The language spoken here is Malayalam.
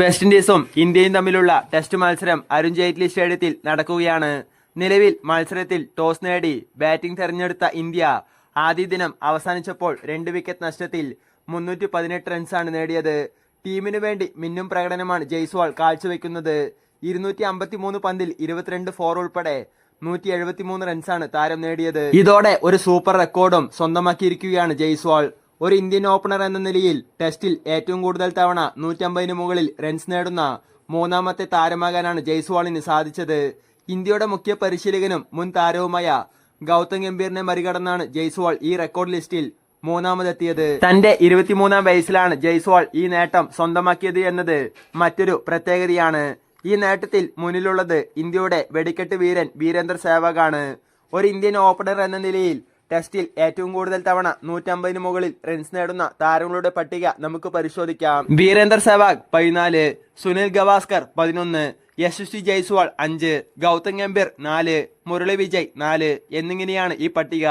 വെസ്റ്റ് ഇൻഡീസും ഇന്ത്യയും തമ്മിലുള്ള ടെസ്റ്റ് മത്സരം അരുൺ ജെയ്റ്റ്ലി സ്റ്റേഡിയത്തിൽ നടക്കുകയാണ്. നിലവിൽ മത്സരത്തിൽ ടോസ് നേടി ബാറ്റിംഗ് തെരഞ്ഞെടുത്ത ഇന്ത്യ ആദ്യ ദിനം അവസാനിച്ചപ്പോൾ രണ്ട് വിക്കറ്റ് നഷ്ടത്തിൽ മുന്നൂറ്റി പതിനെട്ട് റൺസാണ് നേടിയത്. ടീമിനു വേണ്ടി മിന്നും പ്രകടനമാണ് ജയ്സ്വാൾ കാഴ്ചവെക്കുന്നത്. ഇരുന്നൂറ്റി അമ്പത്തി മൂന്ന് പന്തിൽ ഇരുപത്തിരണ്ട് ഫോർ ഉൾപ്പെടെ നൂറ്റി എഴുപത്തി മൂന്ന് റൺസാണ് താരം നേടിയത്. ഇതോടെ ഒരു സൂപ്പർ റെക്കോർഡും സ്വന്തമാക്കിയിരിക്കുകയാണ് ജയ്സ്വാൾ. ഒരു ഇന്ത്യൻ ഓപ്പണർ എന്ന നിലയിൽ ടെസ്റ്റിൽ ഏറ്റവും കൂടുതൽ തവണ നൂറ്റമ്പതിന് മുകളിൽ റൺസ് നേടുന്ന മൂന്നാമത്തെ താരമാകാനാണ് ജയ്സ്വാളിന് സാധിച്ചത്. ഇന്ത്യയുടെ മുഖ്യ പരിശീലകനും മുൻ താരവുമായ ഗൗതം ഗംഭീറിനെ മറികടന്നാണ് ജയ്സ്വാൾ ഈ റെക്കോർഡ് ലിസ്റ്റിൽ മൂന്നാമതെത്തിയത്. തന്റെ ഇരുപത്തിമൂന്നാം വയസ്സിലാണ് ജയ്സ്വാൾ ഈ നേട്ടം സ്വന്തമാക്കിയത് എന്നത് മറ്റൊരു പ്രത്യേകതയാണ്. ഈ നേട്ടത്തിൽ മുന്നിലുള്ളത് ഇന്ത്യയുടെ വെടിക്കെട്ട് വീരൻ വീരേന്ദർ സേവാഗാണ്. ഒരു ഇന്ത്യൻ ഓപ്പണർ എന്ന നിലയിൽ ടെസ്റ്റിൽ ഏറ്റവും കൂടുതൽ തവണ നൂറ്റമ്പതിന് മുകളിൽ റൺസ് നേടുന്ന താരങ്ങളുടെ പട്ടിക നമുക്ക് പരിശോധിക്കാം. വീരേന്ദർ സെവാഗ് പതിനാല് സുനിൽ ഗവാസ്കർ പതിനൊന്ന് യശസ്വി ജയ്സ്വാൾ അഞ്ച് ഗൗതം ഗംഭീർ നാല് മുരളി വിജയ് നാല് എന്നിങ്ങനെയാണ് ഈ പട്ടിക.